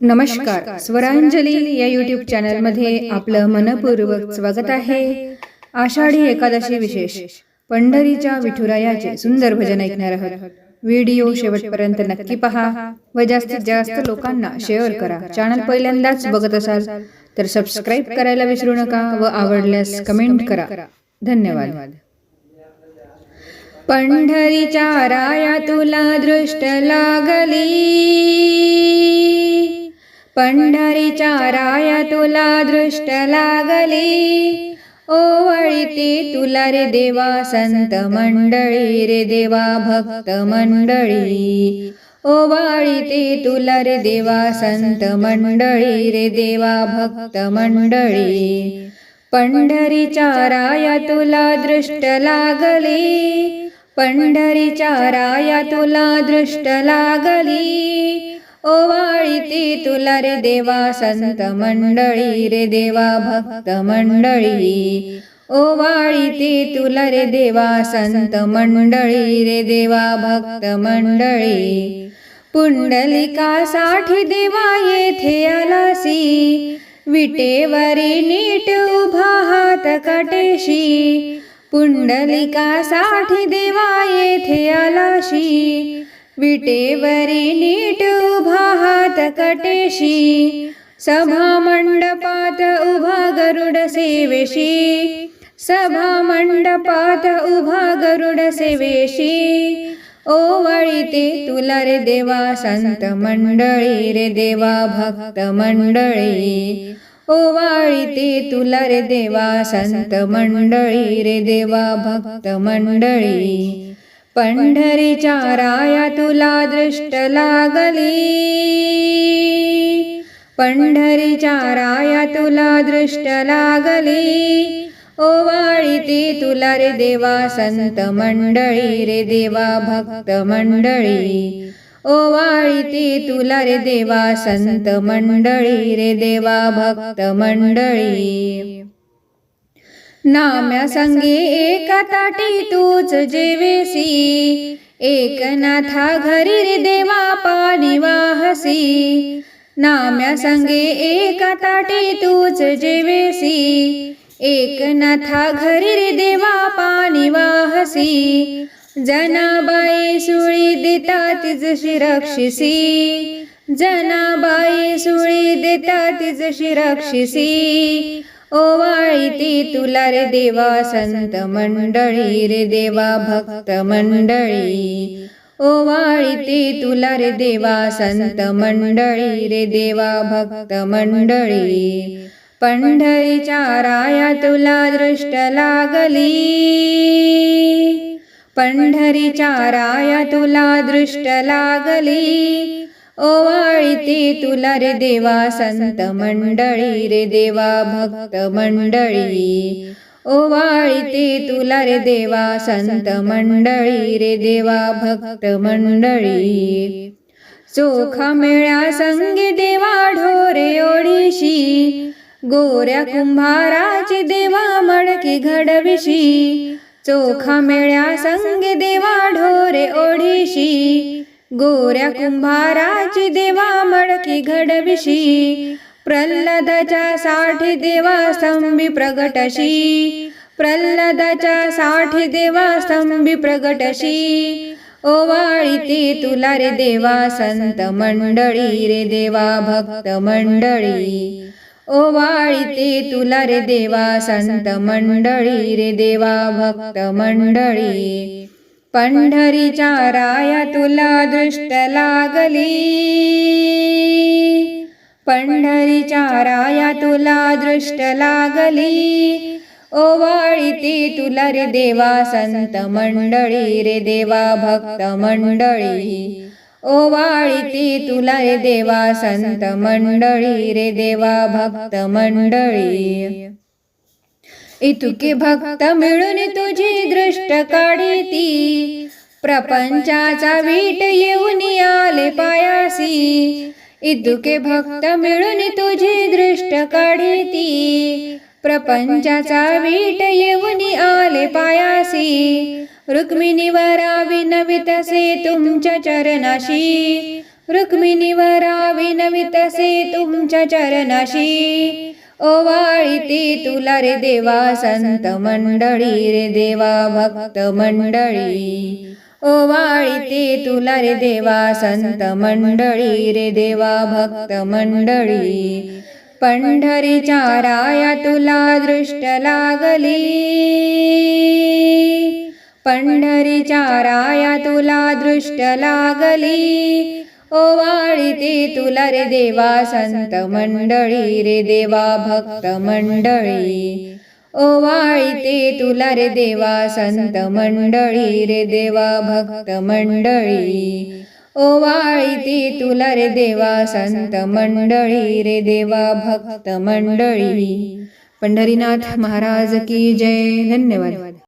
नमस्कार. स्वरांजली या युट्यूब चॅनलमध्ये आपलं मनपूर्वक स्वागत आहे. आषाढी एकादशी विशेष. पंढरीच्या विठुरायाचे सुंदर भजन ऐकणार आहोत. व्हिडिओ शेवटपर्यंत नक्की पहा. व जास्तीत जास्त लोकांना शेअर करा. चॅनल पहिल्यांदाच बघत असाल तर सबस्क्राईब करायला विसरू नका व आवडल्यास कमेंट करा. धन्यवाद. पंढरीच्या राया तुला दृष्ट लागली पंढरीच्या राया तुला दृष्ट लागली. ओवळीती तुला रे देवा संत मंडळी रे देवा भक्त मंडळी. ओवाळीते तुला रे देवा संत मंडळी रे देवा भक्त मंडळी. पंढरीच्या राया तुला दृष्ट लागली. पंढरीच्या राया तुला दृष्ट लागली. ओवाळीती तुला रे देवा संत मंडळी रे देवा भक्त मंडळी. ओवाळीती तुला रे देवा संत मंडळी रे देवा भक्त मंडळी. पुंडलिकासाठी देवा येथे आलासी. विटेवरी नीट उभा हात काटेशी. पुंडलिकासाठी देवा येथे आलाशी. विटेवरी नीट उभा हात कटेशी सभा मंडपात उभा गरुड सेवेशी सभा मंडपात उभा गरुड सेवेशी ओवळीते तुला रे देवा संत मंडळी रे देवा भक्त मंडळी ओवाळीते तुला रे देवा संत मंडळी रे देवा भक्त मंडळी पंढरीच्या राया तुला दृष्ट लागली. पंढरीच्या राया तुला दृष्ट लागली. ओवाळीते तुला रे देवा संत मंडळी रे देवा भक्त मंडळी. ओवाळीते तुला रे देवा संत मंडळी रे देवा भक्त मंडळी. नाम्या संगे एका ताटी तूच जेवेसी एकनाथा घरी रे देवा पाणी वाहसी. नाम्या संगे एका ताटी तूच जेवेसी एकनाथा घरी रे देवा पाणी वाहसी. जनाबाई सुळी देता तिजशी रक्षिसी जनाबाई सुळी देता तिजशी रक्षिसी. ओवाळीती तुला रे देवा संत मंडळी रे देवा भक्त मंडळी. ओवाळीती तुला रे देवा संत मंडळी रे देवा भक्त मंडळी. पंढरीच्या राया तुला दृष्ट लागली. पंढरीच्या राया तुला दृष्ट लागली. ओवाळीती तुला रे देवा संत मंडळी रे देवा भक्त मंडळी. ओवाळीती तुला रे देवा संत मंडळी रे देवा भक्त मंडळी. चोखा मेळ्या संगी देवा ढोरे ओळीशी गोऱ्या कुंभाराची देवा मडकी घडविशी. चोखा मेळ्या संगे देवा ढोरे ओढीशी. गोऱ्या कुंभाराची देवा मडकी घडविशी प्रल्हादाच्या साठी देवा स्तंभी प्रगटशी प्रल्हादाच्या साठी देवा स्तंभी प्रगटशी. ओवाळीती तुला रे देवा संत मंडळी रे देवा भक्त मंडळी. ओवाळीती तुला रे देवा संत मंडळी रे देवा भक्त मंडळी. पंढरीच्या राया तुला दृष्ट लागली पंढरीच्या राया तुला दृष्ट लागली ओवाळीती तुला रे देवा संत मंडळी रे देवा भक्त मंडळी ओवाळीती तुला रे देवा संत मंडळी रे देवा भक्त मंडळी. इतुके भक्त मिळून तुझी दृष्ट काढीती. प्रपंचाचा वीट येऊन आले पायासी. इतुके भक्त मिळून तुझी दृष्ट काढीती. प्रपंचाचा वीट येऊन आले पायासी. रुक्मिणीवरा विनवितसे तुमच्या चरणाशी. रुक्मिणीवरा विनवितसे तुमच्या चरणाशी. ओवाळीती तुला रे देवा संत मंडळी रे देवा भक्त मंडळी. ओवाळीती तुला रे देवा संत मंडळी रे देवा भक्त मंडळी. पंढरीच्या राया तुला दृष्ट लागली. पंढरीच्या राया तुला दृष्ट लागली. ओवाळीती तुला रे देवा संत मंडळी रे देवा भक्त मंडळी. ओवाळीती तुला रे देवा संत मंडळी रे देवा भक्त मंडळी. ओवाळीती तुला रे देवा संत मंडळी रे देवा भक्त मंडळी. पंढरीनाथ महाराज की जय. धन्यवाद.